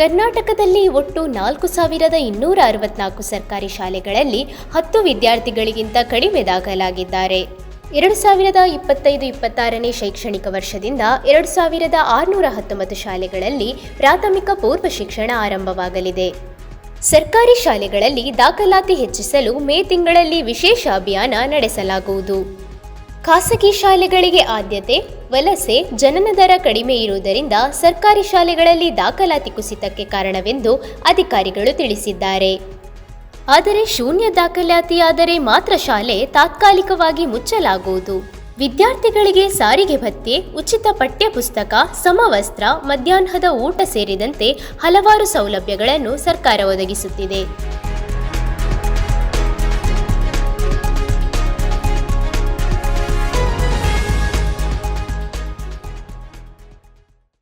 ಕರ್ನಾಟಕದಲ್ಲಿ ಒಟ್ಟು ನಾಲ್ಕು ಸಾವಿರದ ಇನ್ನೂರ ಅರವತ್ನಾಲ್ಕು ಸರ್ಕಾರಿ ಶಾಲೆಗಳಲ್ಲಿ ಹತ್ತು ವಿದ್ಯಾರ್ಥಿಗಳಿಗಿಂತ ಕಡಿಮೆ ದಾಖಲಾಗಿದ್ದಾರೆ. ಎರಡು ಸಾವಿರದ ಇಪ್ಪತ್ತೈದು ಇಪ್ಪತ್ತಾರನೇ ಶೈಕ್ಷಣಿಕ ವರ್ಷದಿಂದ ಎರಡು ಸಾವಿರದ ಆರುನೂರ ಹತ್ತೊಂಬತ್ತು ಶಾಲೆಗಳಲ್ಲಿ ಪ್ರಾಥಮಿಕ ಪೂರ್ವ ಶಿಕ್ಷಣ ಆರಂಭವಾಗಲಿದೆ. ಸರ್ಕಾರಿ ಶಾಲೆಗಳಲ್ಲಿ ದಾಖಲಾತಿ ಹೆಚ್ಚಿಸಲು ಮೇ ತಿಂಗಳಲ್ಲಿ ವಿಶೇಷ ಅಭಿಯಾನ ನಡೆಸಲಾಗುವುದು. ಖಾಸಗಿ ಶಾಲೆಗಳಿಗೆ ಆದ್ಯತೆ ವಲಸೆ ಜನನ ದರ ಕಡಿಮೆ ಇರುವುದರಿಂದ ಸರ್ಕಾರಿ ಶಾಲೆಗಳಲ್ಲಿ ದಾಖಲಾತಿ ಕುಸಿತಕ್ಕೆ ಕಾರಣವೆಂದು ಅಧಿಕಾರಿಗಳು ತಿಳಿಸಿದ್ದಾರೆ. ಆದರೆ ಶೂನ್ಯ ದಾಖಲಾತಿಯಾದರೆ ಮಾತ್ರ ಶಾಲೆ ತಾತ್ಕಾಲಿಕವಾಗಿ ಮುಚ್ಚಲಾಗುವುದು. ವಿದ್ಯಾರ್ಥಿಗಳಿಗೆ ಸಾರಿಗೆ ಭತ್ಯೆ, ಉಚಿತ ಪಠ್ಯಪುಸ್ತಕ, ಸಮವಸ್ತ್ರ, ಮಧ್ಯಾಹ್ನದ ಊಟ ಸೇರಿದಂತೆ ಹಲವಾರು ಸೌಲಭ್ಯಗಳನ್ನು ಸರ್ಕಾರ ಒದಗಿಸುತ್ತಿದೆ.